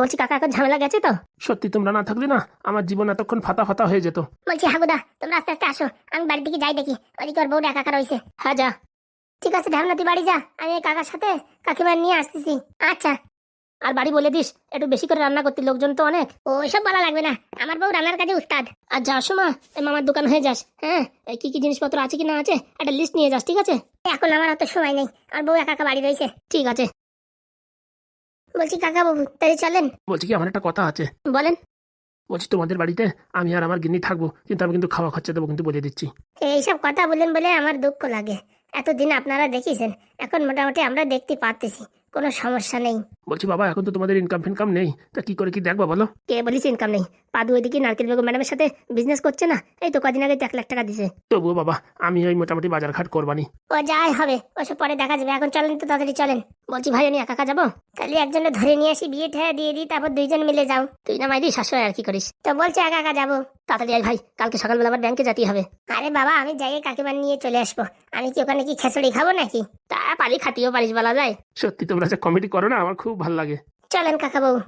বলছি কাকা এখন ঝামেলা গেছে তো? সত্যি তোমরা না থাকলে না আমার জীবন এতক্ষণ ফাতা ফাতা হয়ে যেত। বলছি হাগুদা তোমরা আস্তে আস্তে আসো আমি বাড়ির দিকে যাই দেখি ওদিকে ওর বউটা একা একা রয়েছে। হ্যাঁ যা। ঠিক আছে ঢামনা তুই বাড়ি যা আমি এই কাকার সাথে কাকিমা নিয়ে আসতেছি। আচ্ছা। আর বাড়ি বলে দিস একটু বেশি করে রান্না করতে লোকজন তো অনেক। ও এসব বলা লাগবে না আমার বউ রান্নার কাজে উস্তাদ। আর যাওয়ার সময় এই মামার দোকান হয়ে যাস হ্যাঁ? এই কি কি জিনিসপত্র আছে কি না আছে একটা লিস্ট নিয়ে যাস ঠিক আছে? এখন আমার অত সময় নেই আর বউ একা একা বাড়ি রয়েছে। ঠিক আছে। বলছি কাকা বাবু তাই চলেন। বলছি কি আমার একটা কথা আছে। বলেন। বলছি তোমাদের বাড়িতে আমি আর আমার গিন্নি থাকব কিন্তু আমি কিন্তু খাওয়া খরচা দেবো কিন্তু বলে দিচ্ছি। এইসব কথা বলেন বলে আমার দুঃখ লাগে। এতদিন আপনারা দেখিয়েছেন এখন মোটামুটি আমরা দেখতে পারতেছি। কোনো সমস্যা নেই। বলছি বাবা এখন তো তোমাদের ইনকাম ফিনকাম নেই। তা কি করে কি দেখবা বলো? কে বলিস ইনকাম নেই? পাদু ওইদিকে নারকেল বেগম ম্যাডামের সাথে বিজনেস করছে না? এই তো কদিন আগে এক লাখ টাকা দিছে। তবুও বাবা আমি ওই মোটামুটি বাজার ঘাট করবানি। ও যাই হবে ওসব পরে দেখা যাবে। এখন চলেন তো তাড়াতাড়ি চলেন। বলছি ভাই আমি একা একা যাব? তাহলে একজনে ধরে নিয়ে আসি বিয়ে ঠেয়া দিয়ে দিই তারপর দুইজন মিলে যাও। তুই না মাইরি শাশুড়ি আর কি করিস? তো বলছে একা একা যাব। তাড়াতাড়ি আয় ভাই কালকে সকালবেলা আবার ব্যাংকে যেতে হবে। আরে বাবা আমি যাই কাকিমার নিয়ে চলে আসব। আমি কি ওখানে কি খেচড়ি খাব নাকি? তা পারি খাতিও পারিস বলা যায়। সত্যি তোমরা যে কমেডি করো না, আমার খুব ভালো লাগে। চলেন কাকাবাবু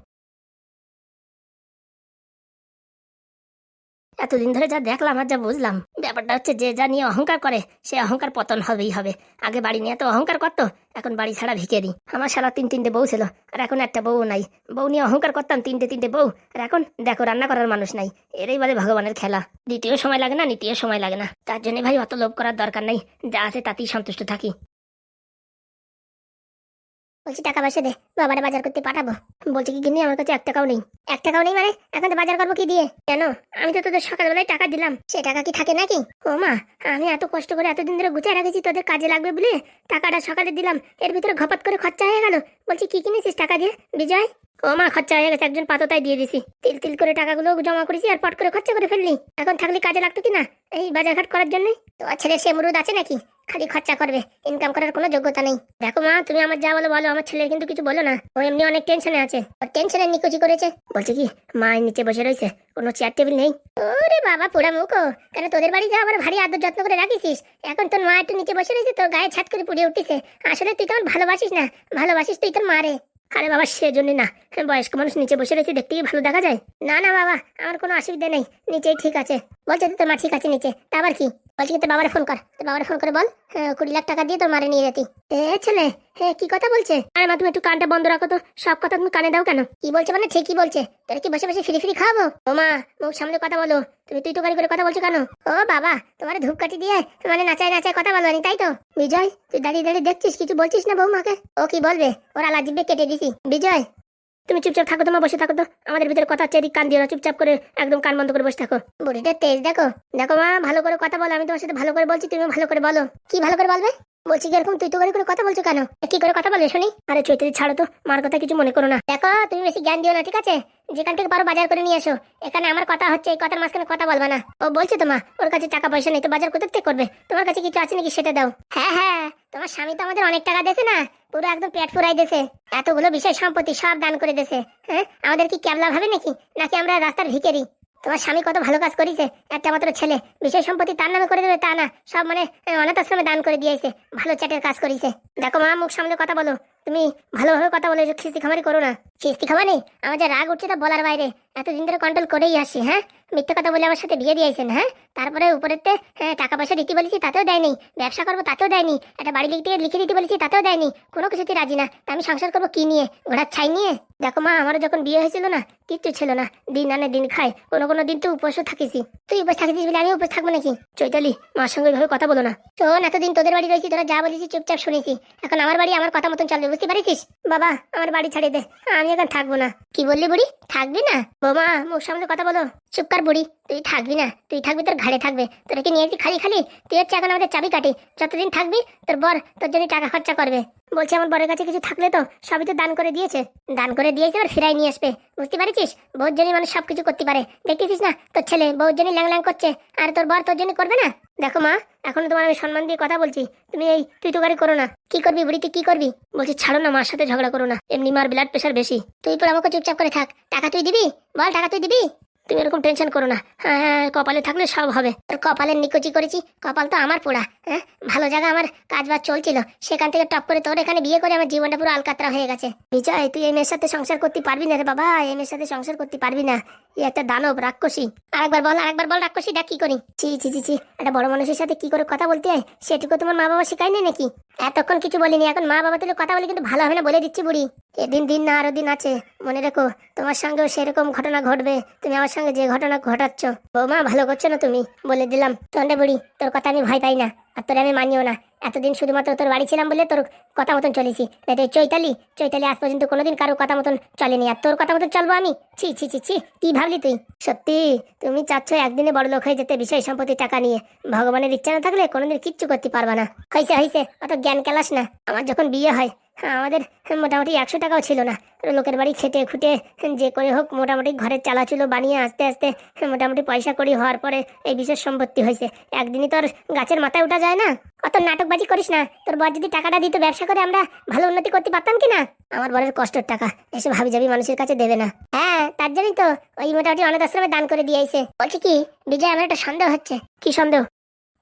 এতদিন ধরে যা দেখলাম আর যা বুঝলাম, ব্যাপারটা হচ্ছে যে যা নিয়ে অহংকার করে, সে অহংকার পতন হবেই হবে। আগে বাড়ি নিয়ে তো অহংকার করতো, এখন বাড়ি ছাড়া ভিকেরি আমার সারা তিন তিনটে বউ ছিল, আর এখন একটা বউ নাই। বউ নিয়ে অহংকার করতাম তিনটে তিনটে বউ, আর এখন দেখো রান্না করার মানুষ নাই। এরাই বলে ভগবানের খেলা। দ্বিতীয় সময় লাগে না নিতীয় সময় লাগে না। তার জন্য ভাই অত লোভ করার দরকার নাই। যা আছে তাতেই সন্তুষ্ট থাকি। বলছি, টাকা পয়সা দে, বাবারে বাজার করতে পাঠাবো। বলছি কি কিনে আমার কাছে এক টাকাও নেই। এক টাকাও নেই মানে? এখন তো বাজার করব কি দিয়ে? কেন? আমি তো তোদের সকালবেলায় টাকা দিলাম। সে টাকা কি থাকে নাকি? ও মা, আমি এত কষ্ট করে এতদিন ধরে গুছিয়ে রেখেছি, তোদের কাজে লাগবে বলে? টাকাটা সকালে দিলাম, এর ভিতরে ঘপাত করে খরচা হয়ে গেল। বলছি, কি কিনেছিস টাকা দিয়ে? বিজয়? মা খরচা হয়ে গেছে, একজন পাততায় দিয়ে দিছি। তিল তিল করে টাকাগুলো জমা করেছি আর পট করে খরচা করে ফেললি। এখন থাকলে কাজে লাগতো কি না এই বাজার ঘাট করার জন্য? তোমার ছেলে সে মুরুদ আছে নাকি? খালি খরচা করবে ইনকাম করার কোনো যোগ্যতা নেই। দেখো মা, তুমি আমার যা বলো বলো, আমার ছেলের কিন্তু কিছু বলো না। ও এমনি অনেক টেনশনে আছে। ওর টেনশনে নিকুচি করেছে। বলছে কি, মা নিচে বসে রয়েছে, কোনো চেয়ার টেবিল নেই। ওরে বাবা, পোড়া মুখো। কেন তোদের বাড়ি যা আবার ভারী আদর যত্ন করে রাখিস এখন তোর মা একটু নিচে বসে রয়েছে, তোর গায়ে ছাত করে পুড়িয়ে উঠতেছে। আসলে তুই তোমার ভালোবাসিস না? ভালোবাসিস তুই তোর মারে আরে বাবা, সেজন্যই না। বয়স্ক মানুষ নিচে বসে রয়েছে দেখতেই ভালো দেখা যায়? না না বাবা, আমার কোনো অসুবিধা নেই। নিচেই ঠিক আছে। বলছে তো তোমার ঠিক আছে নিচে, তা আবার কি? বলছি তোর বাবারে ফোন কর তোর বাবারে ফোন করে বল হ্যাঁ, কুড়ি লাখ টাকা দিয়ে তোর মারে নিয়ে যেতি। এ ছেলে হ্যাঁ কি কথা বলছে? আরে মা তুমি একটু কানটা বন্ধ রাখো তো সব কথা তুমি কানে দাও কেন? কি বলছে মানে ঠিকই বলছে। তোর কি বসে বসে ফিরি ফিরি খাওয়াবো? ও মা মুখ সামনে কথা বলো তুমি তুই তো গাড়ি করে কথা বলছো কেন? ও বাবা তোমার ধূপকাঠি দিয়ে মানে নাচায় নাচায় কথা বলবানি তাই তো? বিজয় তুই দাঁড়িয়ে দাঁড়িয়ে দেখছিস কিছু বলছিস না বৌমাকে ও কি বলবে? ওরা লাজিবে কেটে দিছি। বিজয় তুমি চুপচাপ থাকো তোমার বসে থাকো তো। আমাদের ভিতরে কথা হচ্ছে এদিক কান দিও না চুপচাপ করে একদম কান বন্ধ করে বসে থাকো। বুড়িটা তেজ দেখো। দেখো মা ভালো করে কথা বলো আমি তোমার সাথে ভালো করে বলছি তুমি ভালো করে বলো। কি ভালো করে বলবে? বলছি কি এরকম, তুই তো করে কথা বলছো কেন? কি করে কথা বলে শুনি? আরে চৈতালি, ছাড়ো তো, মার কথা কিছু মনে করো না। দেখো, তুমি বেশি জ্ঞান দিও না, ঠিক আছে? যেখান থেকে পারো বাজার করে নিয়ে এসো। এখানে আমার কথা হচ্ছে, এই কথার মাঝখানে কথা বলবা না। ও বলছে তো মা, ওর কাছে টাকা পয়সা নেই, তো বাজার কোথা থেকে করবে? তোমার কাছে কিছু আছে নাকি সেটা দাও। হ্যাঁ হ্যাঁ তোমার স্বামী তো আমাদের অনেক টাকা দেছে না, পুরো একদম পেট ফুরাই দেছে এতগুলো বিষয় সম্পত্তি সব দান করে দেছে হ্যাঁ আমাদের কি ক্যাবলা ভাবে নাকি? নাকি আমরা রাস্তার ভিকেরি তোমার স্বামী কত ভালো কাজ করেছে। একটা মাত্র ছেলে। বিষয় সম্পত্তি তার নামে করে দেবে, তা না। সব মানে অনাথ আশ্রমে দান করে দিয়েছে ভালো চ্যাটের কাজ করেছে। দেখো মা, মুখ সামনে কথা বলো। তুমি ভালোভাবে কথা বলে খিস্তি খামারি করো না। খিস্তি খামারি? আমার যা রাগ উঠছে তা বলার বাইরে। এতদিন ধরে কন্ট্রোল করেই আসি হ্যাঁ? মিথ্যে কথা বলে আমার সাথে বিয়ে দিয়েছেন হ্যাঁ? তারপরে উপরেতে হ্যাঁ টাকা পয়সা দিতে বলেছি তাতেও দেয়নি। ব্যবসা করব তাতেও দেয়নি। একটা বাড়ি লিখতে লিখে দিতে বলেছি তাতেও দেয়নি। কোনো কিছুতে রাজি না। তা আমি সংসার করব কি নিয়ে? ঘোড়ার ছাই নিয়ে? দেখো মা, আমারও যখন বিয়ে হয়েছিল না, কিচ্ছু ছিল না। দিন আনে দিন খায়। কোনো কোনো দিন তো উপোসও থাকিসি তুই উপোস থাকিস বলে আমি উপোস থাকব নাকি? চৈতালি, মার সঙ্গে ভাবে কথা বলো না। শোন, এতদিন তোদের বাড়ি রয়েছি, তোরা যা বলেছি চুপচাপ শুনেছি। এখন আমার বাড়ি আমার কথা মতন চলবে বুঝতে পারিস বাবা, আমার বাড়ি ছাড়িয়ে দে। আমি এখন থাকব না। কি বললি বুড়ি? থাকবি না? বোমা, মুখ সামনে কথা বলো। চুপ কর বুড়ি, তুই থাকবি না। তুই থাকবি তোর ঘাড়ে থাকবে। তোরা কি নিয়েছি খালি খালি? তুই হচ্ছে এখন আমাদের চাবি কাটি যতদিন থাকবি তোর বর তোর জন্য টাকা খরচা করবে। বলছি আমার বরের কাছে কিছু থাকলে তো সবই তো দান করে দিয়েছে। দান করে দিয়েছে আর ফিরাই নিয়ে আসবে। বুঝতে পারছিস? বউর জন্য মানুষ সবকিছু করতে পারে। দেখতেছিস না, তোর ছেলে বহুত জন্য ল্যাং ল্যাং করছে। আর তোর বর তোর জন্য করবে না? দেখো মা, এখন তোমার আমি সম্মান দিয়ে কথা বলছি। তুমি এই তুই তো গাড়ি করো না। কি করবি বুড়ি তুই কি করবি? বলছি ছাড়ো না, মার সাথে ঝগড়া করো না। এমনি মার ব্লাড প্রেশার বেশি। তুই পর আমাকে চুপচাপ করে থাক। টাকা তুই দিবি? বল, টাকা তুই দিবি? তুমি এরকম টেনশন করো না। হ্যাঁ হ্যাঁ কপালে থাকলে সব হবে। তোর কপালের নিকুচি করেছি, কপাল তো আমার পোড়া হ্যাঁ? ভালো জায়গা আমার কাজ বাজ চলছিল। সেখান থেকে টপ করে তোর এখানে বিয়ে করে আমার জীবনটা পুরো আলকাতরা হয়ে গেছে। বিজয়, তুই এই মেয়ের সাথে সংসার করতে পারবি না রে বাবা, এই মেয়ের সাথে সংসার করতে পারবি না। একটা দানব, রাক্ষসী। আরেকবার বল আরেকবার বল রাক্ষসী ডাক কি করি। ছি ছি ছি ছি, একটা বড় মানুষের সাথে কি করে কথা বলতে হয়? সেটুকু তোমার মা বাবা শেখায়নি নাকি? এতক্ষণ কিছু বলিনি, এখন মা বাবা তুলে কথা বলি কিন্তু ভালো হবে না বলে দিচ্ছি বুড়ি। এদিন দিন না, আরও দিন আছে। মনে রেখো, তোমার সঙ্গেও সেরকম ঘটনা ঘটবে। তুমি আমার সঙ্গে যে ঘটনা ঘটাচ্ছ। বৌমা, ভালো করছ না তুমি? বলে দিলাম। তন্ডে বুড়ি, তোর কথা আমি ভয় পাই না। আর তোর আমি মানিও না। এতদিন শুধুমাত্র তোর বাড়ি ছিলাম বলে তোর কথা মতন চলেছি। তাই চৈতালি চৈতালি আজ পর্যন্ত কোনোদিন কারও কথা মতন চলেনি। আর তোর কথা মতন চলবো আমি? ছি ছি ছি ছি কি ভাবলি তুই? সত্যি তুমি চাচ্ছ একদিনে বড় লোক হয়ে যেতে বিষয় সম্পত্তি টাকা নিয়ে। ভগবানের ইচ্ছা না থাকলে কোনোদিন কিচ্ছু করতে পারবা না। হয়েছে হয়েছে অত জ্ঞান কেলাস না। আমার যখন বিয়ে হ্যাঁ, আমাদের মোটামুটি একশো টাকাও ছিল না। লোকের বাড়ি খেটে খুটে যে করে হোক মোটামুটি ঘরের চালাচুলো বানিয়ে আস্তে আস্তে মোটামুটি পয়সা করি হওয়ার পরে এই বিশেষ সম্পত্তি হয়েছে। একদিনই তো আর গাছের মাথায় উঠা যায় না। অত নাটকবাজি করিস না। তোর বর যদি টাকাটা দিত ব্যবসা করে আমরা ভালো উন্নতি করতে পারতাম কি না? আমার বরের কষ্টের টাকা। এসে ভাবি যাবি মানুষের কাছে দেবে না। হ্যাঁ তার জন্যই তো ওই মোটামুটি অনাথ আশ্রমে দান করে দিয়েছে বলছি কি, বিজয়, আমার একটা সন্দেহ হচ্ছে। কি সন্দেহ?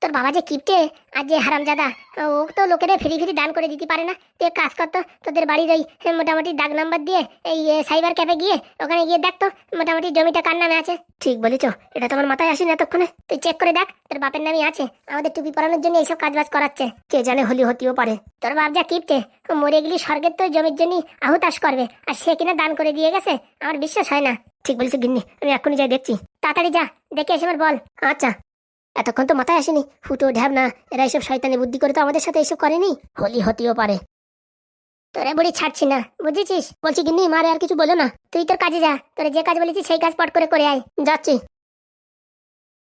তোর বাবা যে কিপটে আর যে হারামজাদা ও তো লোকেরা ফ্রি ফ্রি দান করে দিতে পারে না। তুই এক কাজ করতো তোদের বাড়ির ওই মোটামুটি ডাক নাম্বার দিয়ে এই সাইবার ক্যাফে গিয়ে ওখানে গিয়ে দেখতো মোটামুটি জমিটা কার নামে আছে। ঠিক বলেছ এটা তোমার মাথায় আসেনি এতক্ষণে। তুই চেক করে দেখ তোর বাপের নামে আছে আমাদের টুপি পরানোর জন্য এইসব কাজ বাজ করাচ্ছে। কে জানে হলি হতেও পারে। তোর বাপ যা কিপটে মরে গেলি স্বর্গের তো জমির জন্য আহুতাস করবে আর সে কিনা দান করে দিয়ে গেছে আমার বিশ্বাস হয় না। ঠিক বলেছে গিন্নি আমি এক্ষুনি যাই দেখছি। তাড়াতাড়ি যা দেখে এসে বল। আচ্ছা। এতক্ষণ তো মাথায় আসেনি। ফুটো ঢ্যাব না এরা এইসব শয়তানি বুদ্ধি করে তো আমাদের সাথে এইসব করেনি? হলি হতেও পারে। তোরে বুড়ি ছাড়ছি না, বুঝেছিস? বলছি কিন্তু মারে আর কিছু বলো না। তুই তোর কাজে যা, তোরে যে কাজ বলেছিস সেই কাজ পট করে করে আয়। যাচ্ছি।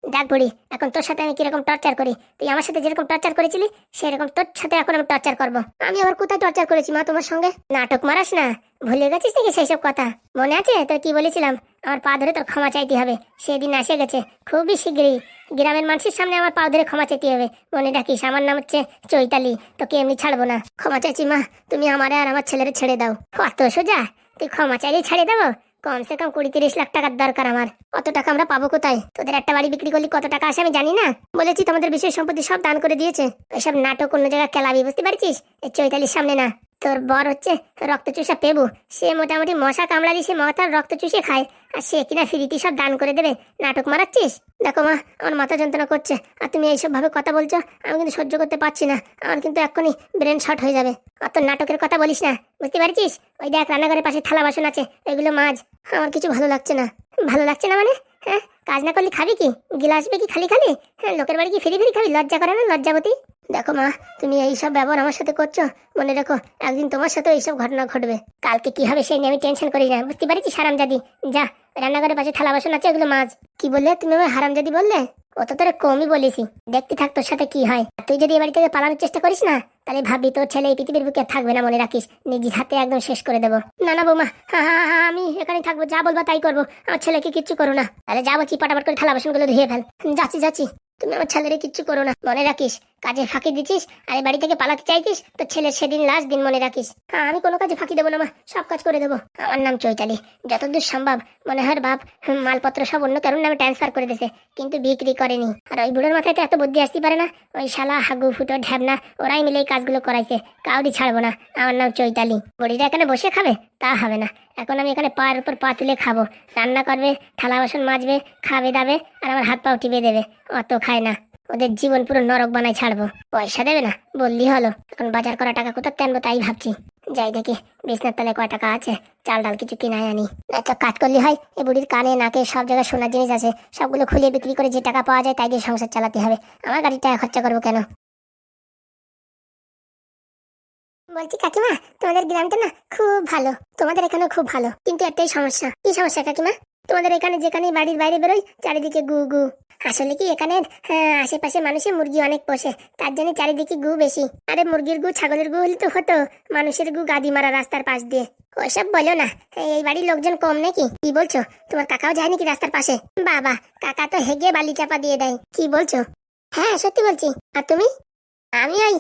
দেখ বুড়ি, এখন তোর সাথে আমি কীরকম টর্চার করি? তুই আমার সাথে যেরকম টর্চার করেছিলি, সেরকম তোর সাথে এখন আমি টর্চার করব। আমি আবার কোথায় টর্চার করেছি মা তোমার সঙ্গে? নাটক মারাস না। ভুলে গেছিস নাকি সেই সব কথা? মনে আছে? তোর কি বলেছিলাম? আমার পা ধরে তোর ক্ষমা চাইতে হবে। সেদিন এসে গেছে খুবই শীঘ্রই। গ্রামের মানুষের সামনে আমার পা ধরে ক্ষমা চাইতে হবে। মনে রাখিস, আমার নাম হচ্ছে চৈতালি। তোকে এমনি ছাড়বো না। ক্ষমা চাইছি মা, তুমি আমারে আর আমার ছেলেরে ছেড়ে দাও। কত সোজা, তুই ক্ষমা চাইলেই ছেড়ে দেবো? কমসে কম কুড়ি তিরিশ লাখ টাকার দরকার আমার। অত টাকা আমরা পাবো কোথায়? তোদের একটা বাড়ি বিক্রি করলে কত টাকা আসে আমি জানি না। বলেছি তোমাদের বিশেষ সম্পত্তি সব দান করে দিয়েছে। এসব নাটক অন্য জায়গায় খেলাবি, বুঝতে পারছিস? এই চৈতালির সামনে না। তোর বর হচ্ছে রক্ত চুষা পেবু। সে মোটামুটি মশা কামড়ালি সে মাথার রক্ত চুষে খায়। আর সে কিনা ফিরিতি সব দান করে দেবে। নাটক মারাচ্ছিস? দেখো মা, আমার মাথা যন্ত্রণা করছে। আর তুমি এইসব ভাবে কথা বলছো, আমি কিন্তু সহ্য করতে পারছি না। আমার কিন্তু এক্ষুনি ব্রেন শর্ট হয়ে যাবে। অত নাটকের কথা বলিস না, বুঝতে পারছিস? ওই দেখ, রান্নাঘরের পাশে থালা বাসন আছে, এগুলো মাছ আমার কিছু ভালো লাগছে না। ভালো লাগছে না মানে? হ্যাঁ কাজ না করলে খাবি কি? গিলা আসবে কি খালি খালি? হ্যাঁ লোকের বাড়ি কি ফিরি ফিরি খাবি? লজ্জা করে না লজ্জাবতী? দেখো মা, তুমি এইসব ব্যবহার আমার সাথে করছ? মনে রাখো, একদিন তোমার সাথে এইসব ঘটনা ঘটবে। কালকে কি হবে সেই নিয়ে আমি টেনশন করি না। বুঝতে পারছি হারামজাদি? যা, রান্নাঘরের পাশে থালা বাসন আছে এগুলো মাছ কি বললে? তুমি আমায় হারামজাদি বললে? অত তোরে কমই বলেছি। দেখতে থাক তোর সাথে কি হয়। তুই যদি এ বাড়ি থেকে পালানোর চেষ্টা করিস না, তাহলে ভাববি তোর ছেলে এই পৃথিবীর বুকে থাকবে না মনে রাখিস। নিজের হাতে একদম শেষ করে দেবো। না না বৌমা হ্যাঁ হ্যাঁ আমি এখানে থাকব। যা বলব তাই করব। আমার ছেলেকে কিচ্ছু করো না। তাহলে যা বলছি, পাটাপাট করে থালা বাসনগুলো ধুয়ে ফেল। যাচ্ছি যাচ্ছি। তুমি আমার ছেলেরে কিচ্ছু করো না, মনে রাখিস। কাজে ফাঁকি দিচ্ছিস আর বাড়ি থেকে পালাতে চাইছিস, তো ছেলের সেদিন লাস্ট দিন মনে রাখিস। হ্যাঁ আমি কোনো কাজে ফাঁকি দেবো না মা, সব কাজ করে দেবো। আমার নাম চৈতালি। যতদূর সম্ভব, মনে হয় বাপ মালপত্র সব অন্য কারোর নামে ট্রান্সফার করে দিয়েছে কিন্তু বিক্রি করেনি। আর ওই বুড়োর মাথায় তো এত বুদ্ধি আসতে পারে না, ওই শালা হাগু, ফুটো, ঢ্যাবনা, ওরাই মিলে এই কাজগুলো করাইছে, কাউরি ছাড়বো না। আমার নাম চৈতালি। বড়িটা এখানে বসে খাবে? তা হবে না। এখন আমি এখানে পায়ের উপর পা তুলে খাব। রান্না করবে, থালা বাসন মাজবে, খাবে দাবে, আর আমার হাত পাও টিপে দেবে। অত খায় না। ওদের জীবন পুরো নরক বানায় ছাড়বো। পয়সা দেবে না, বললি হলো। এখন বাজার করা টাকা কোথাও টানবো তাই ভাবছি। যাই দেখি, বিছনার তলায় কয় টাকা আছে, চাল ডাল কিছু কিনাই আনি। তো কাজ করলে হয়, এ বুড়ির কানে নাকে সব জায়গায় সোনার জিনিস আছে, সবগুলো খুলে বিক্রি করে যে টাকা পাওয়া যায় তাই দিয়ে সংসার চালাতে হবে। আমার গাড়ির টাকা খরচা করব কেন? বলছি কাকিমা, তোমাদের গ্রামটা না খুব ভালো, তোমাদের এখানেও খুব ভালো, কিন্তু একটাই সমস্যা। কি সমস্যা কাকিমা? তোমাদের এখানে যেখানে বাড়ির বাইরে বেরোই চারিদিকে গু গু। আসলে কি এখানে হ্যাঁ, আশেপাশে মানুষের মুরগি অনেক পোষে তার জন্য চারিদিকে গু বেশি। আরে মুরগির গু ছাগলের গু হলে তো হতো মানুষের গু গাদি মারা রাস্তার পাশ দিয়ে। ওইসব বলো না এই বাড়ির লোকজন কম নাকি? কি বলছো? তোমার কাকাও যায় নাকি রাস্তার পাশে? বাবা কাকা তো হেগে বালি চাপা দিয়ে দেয় কি বলছো? হ্যাঁ সত্যি বলছি। আর তুমি? আমি ওই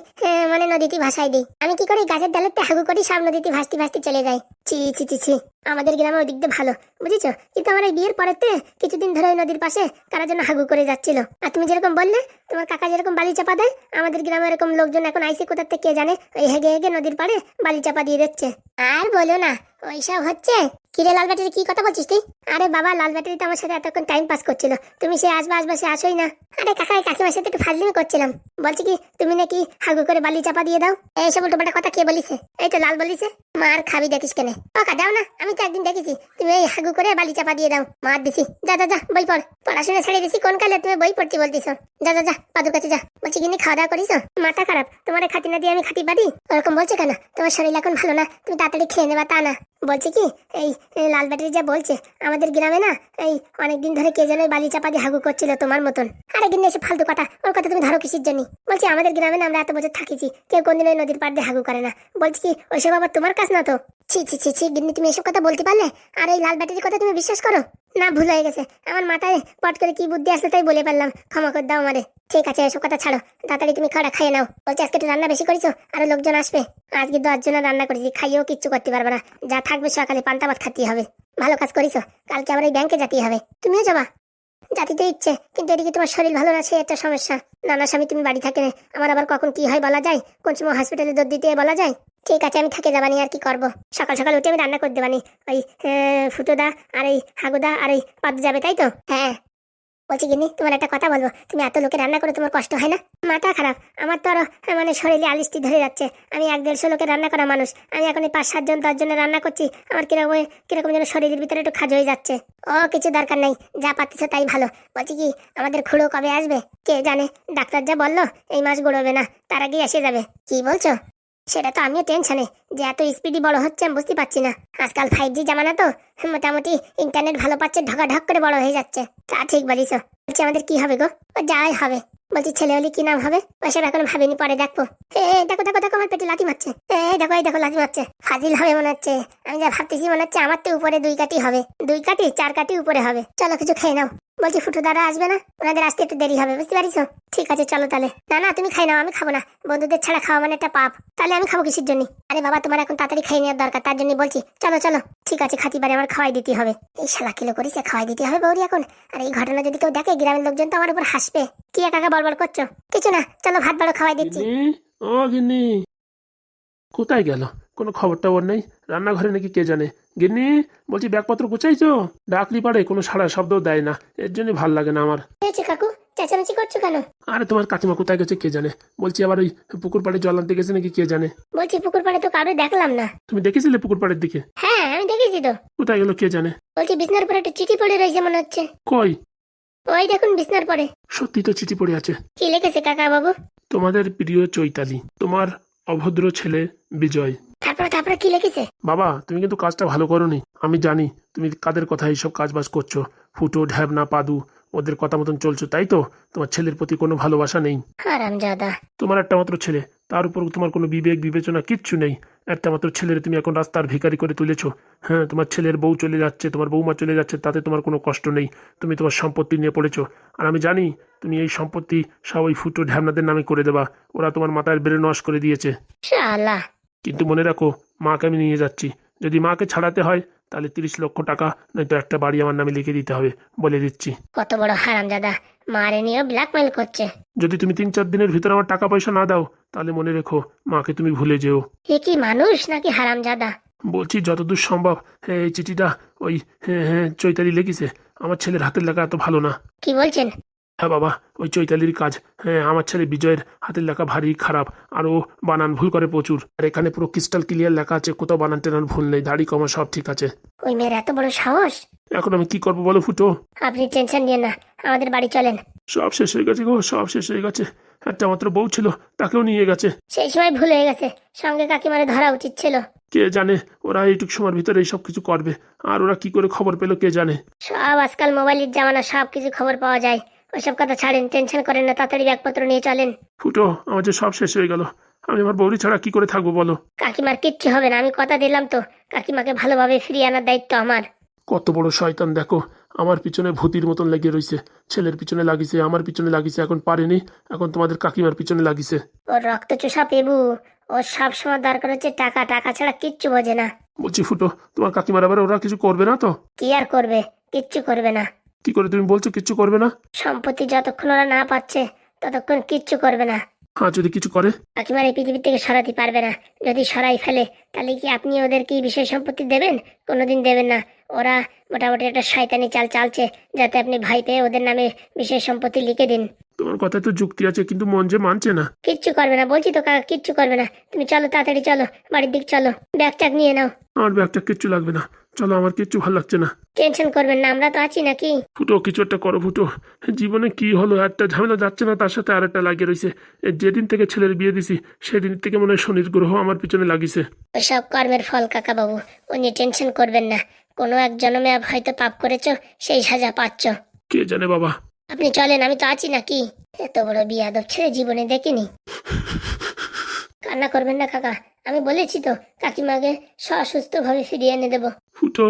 মানে নদীতে ভাসাই দিই। আমি কি করি, গাছের ডালেতে হাগু করি, সব নদীতে ভাসতে ভাসতে চলে যাই। ছি ছি ছি ছি। আমাদের গ্রামে ওই দিক দিয়ে ভালো, বুঝেছ? কিন্তু আমার এই বিয়ের পরেতে কিছুদিন ধরে ওই নদীর পাশে কারা যেন হাগু করে যাচ্ছিল। আর তুমি যেরকম বললে, তোমার কাকা যেরকম বালি চাপা দেয়, আমাদের গ্রামে এরকম লোকজন এখন আইসি কোথার থেকে কে জানে? ওই হেগে হেগে নদীর পাড়ে বালি চাপা দিয়ে দিচ্ছে। আর বলো না ওইসব হচ্ছে? কিরে, লাল ব্যাটারি, কি কথা বলছিস তুই? আরে বাবা, লাল ব্যাটারি তো আমার সাথে এতক্ষণ টাইম পাস করছিল। তুমি সে আসবে আসবে, সে আসোই না। আরে কাকা কাকিমার সাথে একটু ফাজলিমি করছিলাম। বলছি কি, তুমি নাকি হাগু করে বালি চাপা দিয়ে দাও? এইসব উল্টো কথা কে বলিছে? এই তো লাল বলিছে। মার খাবি দেখিস কেনে। ওকা দাও না, আমি তো একদিন দেখেছি। তুমি এই হাগু করে বালি চাপা দিয়ে দাও। মার দিছি। যা যা যা, বই পড়। পড়াশোনা ছেড়ে দিছি, কোন কালে তুমি বই পড়তে বলতিস যা যা যা, পাদুর কাছে যা। বলছি কিনি খাওয়া দাওয়া করিস মাথা খারাপ। তোমার খাতি না দিয়ে আমি খাতি বাদি ওরকম বলছে কেন? তোমার শরীর এখন ভালো না। তুমি তাড়াতাড়ি খেয়ে নেবা, তা না। বলছি কি, এই লাল ব্যাটারি যা বলছে, আমাদের গ্রামে না, এই অনেকদিন ধরে কে যেন বালি চাপা দিয়ে হাগু করছিল তোমার মতন। আরে কিন্তু এসে ফালতু কথা, ওর কথা তুমি ধরো কিসের জন্য? বলছি, আমাদের গ্রামে না আমরা এত বছর থাকিছি, কেউ কোনদিন ওই নদীর পাড় দিয়ে হাগু করে না। বলছি কি ওইসব আবার তোমার কাজ না তো? ছি ছি ছি ছি, গিন্নি, তুমি এসব কথা বলতে পারলে? আর এই লাল ব্যাটারির কথা তুমি বিশ্বাস করো? না, ভুল হয়ে গেছে। আমার মাথায় পট করে কি বুদ্ধি আসলে তাই বলে পারলাম ক্ষমা করে দাও আমারে। ঠিক আছে, এসব কথা ছাড়ো। তাড়াতাড়ি তুমি খাওয়া খাইয়ে নাও। বলছি, আজকে একটু রান্না বেশি করেছ? আরও লোকজন আসবে। আজকে দশ জন রান্না করেছি, খাইয়েও কিচ্ছু করতে পারবে না। যা থাকবে সকালে পান্তা ভাত খাতে হবে। ভালো কাজ করেছ। কালকে আবার এই ব্যাংকে যেতে হবে। তুমিও যাবা। জাতিতে ইচ্ছে, কিন্তু এদিকে তোমার শরীর ভালো না সে একটা সমস্যা। নানা স্বামী, তুমি বাড়ি থাকে। আমার আবার কখন কি হয় বলা যায়? কোন সময় হসপিটালে দৌড় দিতে বলা যায়? ঠিক আছে, আমি থাকে যাবানি, আর কি করব? সকাল সকাল উঠে আমি রান্না করে দেবানি। ওই ফুটোদা, আর এই হাগুদা, আর এই পাদু যাবে, তাই তো? হ্যাঁ। বলছি গিনি তোমার একটা কথা বলব। তুমি এত লোকে রান্না করে তোমার কষ্ট হয় না? মাথা খারাপ। আমার তো আরও মানে শরীরে আলিস্টি ধরে যাচ্ছে। আমি এক দেড়শো লোকে রান্না করা মানুষ। আমি এখন এই পাঁচ সাতজন দশ জনের রান্না করছি। আমার কীরকম কীরকম যেন শরীরের ভিতরে একটু খাজ হয়ে যাচ্ছে। ও, কিছু দরকার নেই। যা পাচ্ছ তাই ভালো। বলছি কি, আমাদের খুঁড়ো কবে আসবে? কে জানে? ডাক্তার যা বলল, এই মাস গড়বে না। তার আগেই এসে যাবে। কি বলছো? সেটা তো আমিও টেনশনে যে এত স্পিডি বড় হচ্ছে আমি বুঝতে পারছি না। আজকাল ফাইভ জি জামানা তো মোটামুটি ইন্টারনেট ভালো পাচ্ছে ঢকা ঢক করে বড় হয়ে যাচ্ছে। তা ঠিক বলিস। বলছি আমাদের কি হবে গো? ও যাই হবে। বলছি ছেলে হলে কি নাম হবে? ওসব এখন ভাবিনি, পরে দেখব। এ দেখো দেখো দেখো, আমার পেটে লাথি মারছে। এ দেখো, এই দেখো, লাথি মারছে। ফাজিল হবে মনে হচ্ছে। আমি যা ভাবতেছি মনে হচ্ছে আমার তো উপরে দুই কাটি হবে। দুই কাটি চার কাটি উপরে হবে। চলো কিছু খেয়ে নাও। বলছি ফুটু দাদা আসবে না? ওনাদের আসতে একটু দেরি হবে, বুঝতে পারিস ঠিক আছে, চলো তাহলে। না না, তুমি খাই নাও, আমি খাব না। বন্ধুদের ছাড়া খাওয়া মানে একটা পাপ। তাহলে আমি খাব কিসের জন্য? আরে বাবা, তোমার এখন তাড়াতাড়ি খাই নেওয়ার দরকার, তার জন্য বলছি। চলো চলো। ঠিক আছে, খাতি পারে আমার খাওয়াই দিতে হবে। এই শালা কিলো করিস খাওয়াই দিতে হবে বৌরি এখন? আর এই ঘটনা যদি কেউ দেখে, গ্রামের লোকজন তো আমার উপর হাসবে। কি একা বড়বড় করছ? কিছু না, চলো ভাত বাড়ো, খাওয়াই দিচ্ছি। ও কোথায় গেল? কোনো খবর টবর নেই? রান্নাঘরে নাকি কে জানে? গিন্নি বলছি ব্যাগপত্র গুছাইছো? ডাকলি পারে কোনো সাড়া শব্দ দেয় না। এর জন্য ভালো লাগে না আমার। কাকু? চেঁচামেচি করছ কেন? আরে তোমার কাকিমা কোথায় গেছে কে জানে? বলছি আবার ওই পুকুর পাড়ে জল আনতে গেছে নাকি কে জানে? বলছি পুকুর পাড়ে তো কারও দেখলাম না। তুমি দেখেছিলে পুকুর পাড়ের দিকে? হ্যাঁ আমি দেখেছি তো। কোথায় গেল কে জানে? বলছি বিছনার পরে একটা চিঠি পড়ে রয়েছে মনে হচ্ছে। কই? ওই দেখুন বিছনার পরে। সত্যি তো চিঠি পড়ে আছে। কি লিখেছে কাকা বাবু তোমাদের প্রিয় চৈতালি। তোমার অভদ্র ছেলে বিজয়। তারপর তারপরে কি লিখেছে বাবা তুমি কিন্তু কাজটা ভালো করোনি। আমি জানি তুমি কাদের কথা এইসব কাজ বাজ করছ। ফুটো ঢ্যাবনা পাদু। ওদের কথা মতন চলছো তাই তো? তোমার ছেলের প্রতি কোনো ভালোবাসা নেই। তোমার একটা মাত্র ছেলে তার উপর তোমার কোনো বিবেক বিবেচনা কিচ্ছু নেই। একটা মাত্র ছেলের তুমি এখন রাস্তার ভিখারি করে তুলেছো। হ্যাঁ তোমার ছেলের বউ চলে যাচ্ছে তোমার বৌমা চলে যাচ্ছে তাতে তোমার কোনো কষ্ট নেই। তুমি তোমার সম্পত্তি নিয়ে পড়েছো। আর আমি জানি তুমি এই সম্পত্তি সব ওই ফুটো ঢ্যামনাদের নামে করে দেবা। ওরা তোমার মাথায় বেড়ে নশ করে দিয়েছে। শালা। কিন্তু মনে রাখো মাকে আমি নিয়ে যাচ্ছি। যদি মাকে ছাড়াতে হয় তাহলে তিরিশ লক্ষ টাকা নয়তো একটা বাড়ি আমার নামে লিখে দিতে হবে বলে দিচ্ছি। কত বড় হারাম জাদা মারে নিয়েও ব্ল্যাকমেল করছে। যদি তুমি তিন চার দিনের ভিতরে আমার টাকা পয়সা না দাও তাহলে মনে রেখো মাকে তুমি ভুলে যেও। এ কি মানুষ নাকি হারাম জাদা? বলছি যতদূর সম্ভব হ্যাঁ এই চিঠিটা ওই হ্যাঁ হ্যাঁ চৈতালি লিখেছে আমার ছেলের হাতের লেখা এত ভালো না। কি বলছেন? হ্যাঁ বাবা ওই চৈতালির কাজ। হ্যাঁ আমার ছেলে বিজয়ের হাতের লেখা ভারী খারাপ আর ও বানান ভুল করে প্রচুর। আর এখানে পুরো ক্রিস্টাল ক্লিয়ার লেখা আছে কোথাও বানান টেনান ভুল নেই দাড়ি কমা সব ঠিক আছে। ওই মেয়ের এত বড় সাহস? এখন আমি কি করব বলো ফুটো? আপনি টেনশন নিয়ে না আমাদের বাড়ি চলেন। সব শেষ হয়ে গেছে গো সব শেষ হয়ে গেছে। একটা মাত্র বউ ছিল তাকেও নিয়ে গেছে। সেই সময় ভুল হয়ে গেছে সঙ্গে কাকিমারে ধরা উচিত ছিল। কে জানে ওরা এইটুক সময়ের ভিতরে এইসব কিছু করবে। আর ওরা কি করে খবর পেল কে জানে? সব আজকাল মোবাইলের জামানা সব কিছু খবর পাওয়া যায়। ওইসব কথা ছাড়েন টেনশন করেন না তাড়াতাড়ি ব্যাগপত্র নিয়ে চলেন। ফুটো আমার যে সব শেষ হয়ে গেল। আমি আমার বৌরি ছাড়া কি করে থাকব বলো? কাকিমার কিচ্ছু হবে না আমি কথা দিলাম তো। কাকিমাকে ভালোভাবে ফিরিয়ে আনার দায়িত্ব আমার। কত বড় শয়তান দেখো। আমার পিছনে ভূতির মতন লেগে রইছে। ছেলের পিছনে লাগিছে আমার পিছনে লাগিছে এখন পারেনি। এখন তোমাদের কাকিমার পিছনে লাগিছে। ওর রক্ত চোষা পেবু ও সবসময় দরকার হচ্ছে টাকা টাকা ছাড়া কিচ্ছু বোঝে না। বলছি ফুটো তোমার কাকিমার আবার ওরা কিছু করবে না তো? কি আর করবে? কিচ্ছু করবে না। কি করে তুমি বলছো কিচ্ছু করবে না? সম্পত্তি যতক্ষণ ওরা না পাচ্ছে ততক্ষণ কিচ্ছু করবে না। হ্যাঁ যদি কিছু করে। কাকিমার এই পৃথিবী থেকে সরাতে পারবে না। যদি সরাই ফেলে তাহলে কি আপনি ওদের কি বিষয় সম্পত্তি দেবেন? কোনোদিন দেবেন না। ওরা মোটামুটি একটা শয়তানি চাল চালছে যাতে আপনি ভাই পেয়ে ওদের নামে বিষয় সম্পত্তি লিখে দিন। তোমার কথায় তো যুক্তি আছে কিন্তু মন যে মানছে না। কিচ্ছু করবে না বলছি তো কাকা কিচ্ছু করবে না। তুমি চলো তাড়াতাড়ি চলো বাড়ির দিক চলো। ব্যাগ ট্যাগ নিয়ে নাও। আমার ব্যাগটা কিচ্ছু লাগবে না। চলো আমার কিচ্ছু ভালো লাগছে না। টেনশন করবেন না আমরা তো আছি নাকি? ফুটো কিছু একটা করো ফুটো। জীবনে কি হলো একটা ঝামেলা যাচ্ছে না তার সাথে আর একটা লাগিয়ে রয়েছে যেদিন থেকে ছেলের বিয়ে দিছি সেদিন থেকে মনে হয় শনির গ্রহ আমার পিছনে লাগিছে। সব কর্মের ফল কাকা বাবু নিয়ে টেনশন করবেন না। কোনো এক জন্মে হয়তো পাপ করেছ সেই সাজা পাচ্ছ। কে জানে বাবা। আপনি চলেন আমি তো আছি নাকি? এত বড় বিয়াদব ছেলে জীবনে দেখিনি। কান্না করবেন না কাকা। আমি বলেছি তো কাকিমাকে সুস্থ ভাবে ফিরিয়ে এনে দেবো। ফুটো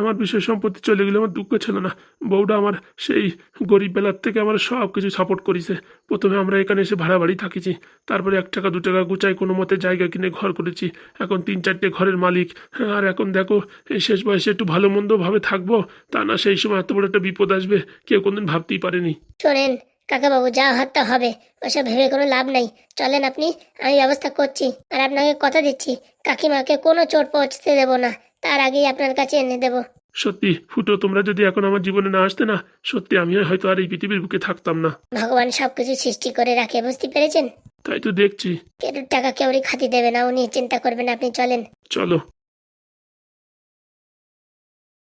আমার বিষয় সম্পত্তি চলে গেলে আমার দুঃখ ছিল না। বউটা আমার সেই গরিব বেলার থেকে আমার সব কিছু সাপোর্ট করেছে। প্রথমে আমরা এখানে এসে ভাড়া বাড়ি থাকিছি। তারপরে এক টাকা দু টাকা গুচাই কোনো মতে জায়গা কিনে ঘর করেছি। এখন তিন চারটে ঘরের মালিক। হ্যাঁ, আর এখন দেখো এই শেষ বয়সে একটু ভালো মন্দ ভাবে থাকব। তা না সেই সময় এত বড় একটা বিপদ আসবে কেউ কোনদিন ভাবতেই পারেনি। শোনেন কাকাবাবু যা হত্যা হবে ওসব ভেবে কোনো লাভ নাই। চলেন আপনি আমি ব্যবস্থা করছি। আর আপনাকে কথা দিচ্ছি কাকিমাকে কোনো চোট পৌঁছতে দেবো না তার আগেই আপনার কাছে এনে দেবো। সত্যি ফুটো তোমরা যদি এখন আমার জীবনে না আসতে না সত্যি আমি হয়তো আর এই পৃথিবীর বুকে থাকতাম না। ভগবান সবকিছু সৃষ্টি করে রাখে বুঝতে পেরেছেন? তাই তো দেখছি। কেটুর টাকা কেউরই খাতি দেবে না উনি চিন্তা করবেন আপনি চলেন। চলো।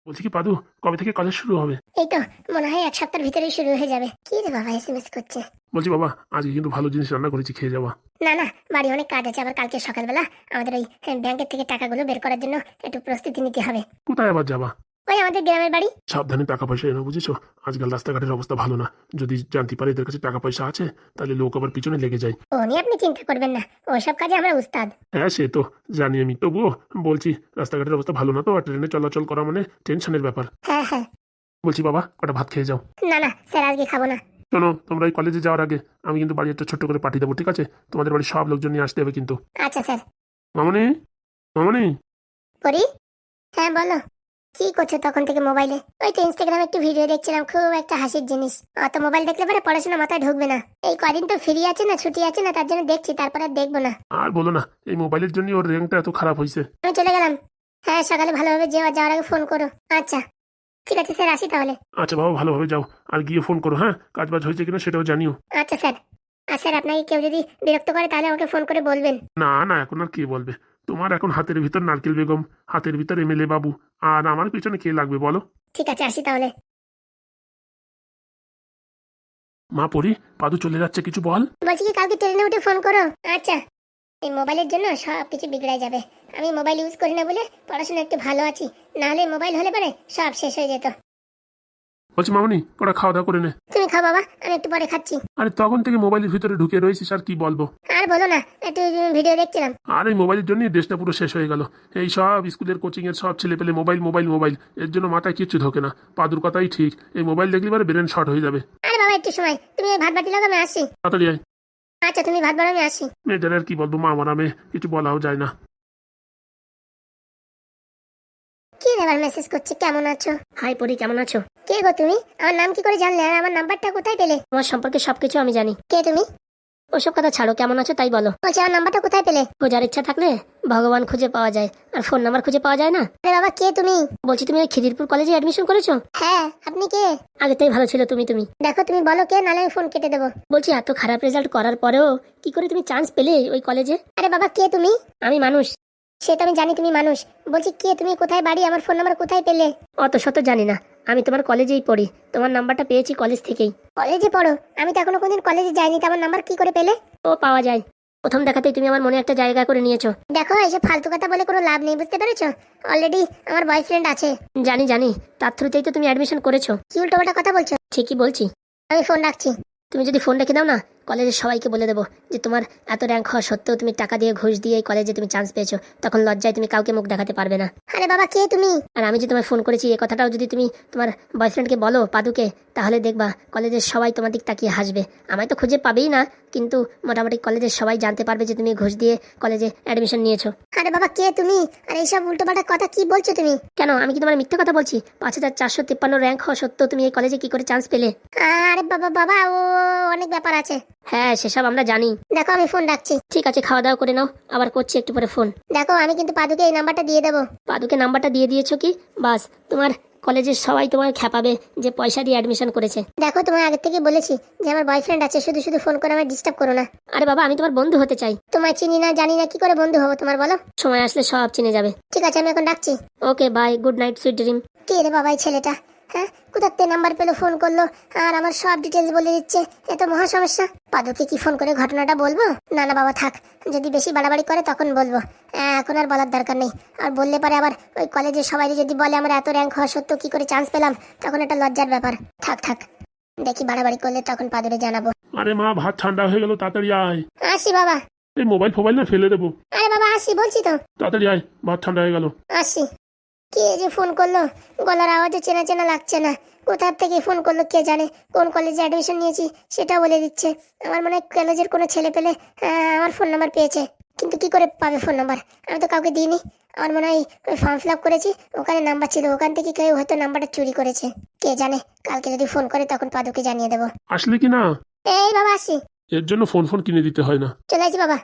বলছি কি পাদু কবে থেকে কলেজ শুরু হবে? এই তো মনে হয় এক সপ্তাহের ভিতরেই শুরু হয়ে যাবে। কি রে বাবা এসএমএস করছে? বলছি বাবা আজকে কিন্তু ভালো জিনিস রান্না করেছি খেয়ে যাওয়া। না না বাড়ি অনেক কাজ আছে আবার কালকে সকালবেলা আমাদের ওই ব্যাংকের থেকে টাকাগুলো বের করার জন্য একটু প্রস্তুতি নিতে হবে। কোথায় আবার যাবা? ওই আমাদের গ্রামের বাড়ি। সাবধানে টাকা পয়সা এনে বুঝেছ? আজকাল রাস্তাঘাটের অবস্থা ভালো না। যদি জানতে পারে এদের কাছে টাকা পয়সা আছে তাহলে লোক আবার পিছনে লেগে যায়। ও নিয়ে আপনি চিন্তা করবেন না। ওসব কাজে আমরা উস্তাদ। হ্যাঁ সে তো। জানি আমি। তবুও বলছি রাস্তাঘাটের অবস্থা ভালো না তো আর ট্রেনে চলাচল করা মানে টেনশনের ব্যাপার। হ্যাঁ হ্যাঁ। বলছি বাবা কটা ভাত খেয়ে যাও। না না স্যার আজকে খাব না। শোনো তোমরা এই কলেজে যাওয়ার আগে আমি কিন্তু বাড়ি একটা ছোট্ট করে পাঠিয়ে দেবো ঠিক আছে? তোমাদের বাড়ির সব লোকজন নিয়ে আসতে হবে কিন্তু। আচ্ছা স্যার। মামনি? মামনি? পরি? হ্যাঁ বলো। কি করছ তখন থেকে মোবাইলে? ওই তো ইনস্টাগ্রামে একটু ভিডিও দেখছিলাম খুব একটা হাসির জিনিস। অত মোবাইল দেখলে পরে পড়াশোনা মাথায় ঢুকবে না। এই কদিন তো ফ্রি আছে না ছুটি আছে না তার জন্য দেখছি তারপরে দেখব না। আর বলো না এই মোবাইলের জন্য ওর র্যাঙ্কটা এত খারাপ হয়েছে। আমি চলে গেলাম। হ্যাঁ সকালে ভালোভাবে যাওয়া যাওয়ার আগে ফোন করো। আচ্ছা। ঠিক আছে স্যার আসি তাহলে। আচ্ছা বাবা ভালোভাবে যাও। আর গিয়ে ফোন করো হ্যাঁ? কাজ বাজ হয়েছে কিনা সেটাও জানিও। আচ্ছা স্যার। আর স্যার আপনাকে কেউ যদি বিরক্ত করে তাহলে আমাকে ফোন করে বলবেন। না না এখন আর কে বলবে? তোমার এখন হাতের ভিতর নারকেল বেগম হাতের ভিতর এমএলএ বাবু আর আমার পিছনে কে লাগবে বলো? ঠিক আছে আসি তাহলে। মা পড়ি পাদু চলে যাচ্ছে কিছু বল? বলছি কি কালকে ট্রেনে উঠে ফোন করো। আচ্ছা এই মোবাইলের জন্য সব কিছু বিগড়ে যাবে। আমি মোবাইল ইউজ করি না বলে পড়াশোনা একটু ভালো আছি। নাহলে মোবাইল হলে পরে সব শেষ হয়ে যেত। বলছি মামনি ওরা খাওয়া দাওয়া করে নে। তুমি খাও বাবা আমি একটু পরে খাচ্ছি। আরে তখন থেকে মোবাইলের ভিতরে ঢুকে রয়েছিস আর কি বলব? আর বলো না একটু ভিডিও দেখছিলাম। আর এই মোবাইলের জন্যই দেশটা পুরো শেষ হয়ে গেল। এই সব স্কুলের কোচিং এর সব ছেলে পেলে মোবাইল মোবাইল মোবাইল এর জন্য মাথায় কিচ্ছু ঢোকে না। পাদুর কথাই ঠিক এই মোবাইল দেখলে পরে ব্রেন শর্ট হয়ে যাবে। আরে বাবা একটু সময় তুমি ভাত বাটি লাগো আমি আসি। তাড়াতাড়ি আয়। আচ্ছা তুমি ভাত বাড়ো আমি আসি। মেয়েদের আর কি বলব মা আমার কিছু বলাও যায় না। কি এবার মেসেজ করছে? কেমন আছো? হাই পরি কেমন আছো? কে গো তুমি? আমার নাম কি করে জানলে? আর আমার নাম্বারটা কোথায় পেলে? তোমার সম্পর্কে সবকিছু আমি জানি। কে তুমি? ওসব কথা ছাড়ো কেমন আছো তাই বলো। বলছি আমার নাম্বারটা কোথায় পেলে? খোঁজার ইচ্ছা থাকলে ভগবান খুঁজে পাওয়া যায়। আর ফোন নাম্বার খুঁজে পাওয়া যায় না? আরে বাবা কে তুমি? বলছি তুমি ওই খিদিরপুর কলেজে অ্যাডমিশন করেছ? হ্যাঁ আপনি কে? আগে তাই ভালো ছিল তুমি তুমি। দেখো তুমি বলো কে নাহলে আমি ফোন কেটে দেবো। বলছি এত খারাপ রেজাল্ট করার পরেও কি করে তুমি চান্স পেলে ওই কলেজে আরে বাবা কে তুমি? আমি মানুষ। সে তো আমি জানি তুমি মানুষ। বলছি কে তুমি? কোথায় বাড়ি? আমার ফোন নাম্বার কোথায় পেলে? অত শত জানি না। আমি তোমার কলেজেই পড়ি। তোমার নাম্বারটা পেয়েছি কলেজ থেকেই। কলেজে পড়ো? আমি তো এখনও কোনদিন কলেজে যাইনি তো আমার নাম্বার কি করে পেলে? ও পাওয়া যায়। প্রথম দেখাতেই তুমি আমার মনে একটা জায়গা করে নিয়েছো। দেখো এসব ফালতু কথা বলে কোনো লাভ নেই বুঝতে পেরেছ? অলরেডি আমার বয়ফ্রেন্ড আছে। জানি জানি। তার থ্রুতেই তো তুমি অ্যাডমিশন করেছ। কি উল্টোপাল্টা কথা বলছো? ঠিকই বলছি। আমি ফোন রাখছি। তুমি যদি ফোন রেখে দাও না কলেজের সবাইকে বলে দেবো যে তোমার এত র্যাঙ্ক হওয়া সত্ত্বেও তুমি টাকা দিয়ে ঘুষ দিয়ে এই কলেজে তুমি চান্স পেয়েছ। তখন লজ্জায় তুমি কাউকে মুখ দেখাতে পারবে না। আরে বাবা কে তুমি? আর আমি যে তোমায় ফোন করেছি এই কথাটাও যদি তুমি তোমার বয়ফ্রেন্ডকে বলো পাদুকে তাহলে দেখবা কলেজের সবাই তোমার দিক তাকিয়ে হাসবে। আমায় তো খুঁজে পাবেই না কিন্তু মোটামুটি কলেজের সবাই জানতে পারবে যে তুমি ঘুষ দিয়ে কলেজে অ্যাডমিশন নিয়েছো। আরে বাবা কে তুমি? আর এইসব উল্টোপাল্টা কথা কি বলছো তুমি? কেন? আমি কি তোমার মিথ্যে কথা বলছি? পাঁচ হাজার চারশো তিপ্পান্ন র্যাঙ্ক হওয়া সত্ত্বেও তুমি এই কলেজে কি করে চান্স পেলে? আরে বাবা বাবা ও অনেক ব্যাপার আছে। হ্যাঁ সেসব আমরা জানি। দেখো আমি ফোন রাখছি। ঠিক আছে খাওয়া দাওয়া করে নাও। আবার করছি একটু পরে ফোন দেখো আমি কিন্তু পাদুকে এই নাম্বারটা দিয়ে দেবো। পাদুকে নাম্বারটা দিয়ে দিয়েছ কি? বাস তোমার কলেজের সবাই তোমার খ্যাপাবে যে পয়সা দিয়ে অ্যাডমিশন করেছে। দেখো তোমার আগে থেকে বলেছি যে আমার বয়ফ্রেন্ড আছে শুধু শুধু ফোন করে আমায় ডিস্টার্ব করো না। আরে বাবা আমি তোমার বন্ধু হতে চাই। তোমায় চিনি না জানি না কি করে বন্ধু হব তোমার বলো? সময় আসলে সব চিনে যাবে। ঠিক আছে আমি এখন ডাকছি okay bye good night sweet dream কে রে বাবা এই ছেলেটা? হ্যাঁ? কোথার থেকে নাম্বার পেল? ফোন করল। আর আমার সব ডিটেলস বলে দিচ্ছে। এ তো মহা সমস্যা। পাদুকে কি ফোন করে ঘটনাটা বলব? না না বাবা থাক। যদি বেশি বাড়াবাড়ি করে তখন বলব। হ্যাঁ, এখন আর বলার দরকার নেই। আর বললে পরে আবার ওই কলেজের সবাই যদি বলে আমরা এত র্যাঙ্ক হওয়া সত্ত্বেও কি করে চান্স পেলাম? তখন এটা লজ্জার ব্যাপার। থাক থাক। দেখি বাড়াবাড়ি করলে তখন পাদুরে জানাব। আরে মা ভাত ঠান্ডা হয়ে গেল তাড়াতাড়ি আয়। আসি বাবা। এই মোবাইল ফোবাইল না ফেলে দেবো। আরে বাবা আসি বলছি তো। তাড়াতাড়ি আয় ভাত ঠান্ডা হয়ে গেল। আসি। কে যে ফোন করল? গলার আওয়াজও চেনা চেনা লাগছে না। কোথার থেকে ফোন করল কে জানে? কোন কলেজে অ্যাডমিশন নিয়েছি সেটাও বলে দিচ্ছে। আমার মনে হয় কলেজের কোনো ছেলে পেলে আমার ফোন নাম্বার পেয়েছে। কিন্তু কি করে পাবে ফোন নাম্বার আমি তো কাউকে দিইনি। আমার মনে হয় ওই ফর্ম ফিল আপ করেছি ওখানে নাম্বার ছিল। ওখান থেকে কেউ হয়তো নাম্বারটা চুরি করেছে। কে জানে? কালকে যদি ফোন করে তখন পাদুকে জানিয়ে দেবো। আসলে কি না এই বাবা আসি। এর জন্য ফোন ফোন কিনে দিতে হয় না। চলে আসি বাবা।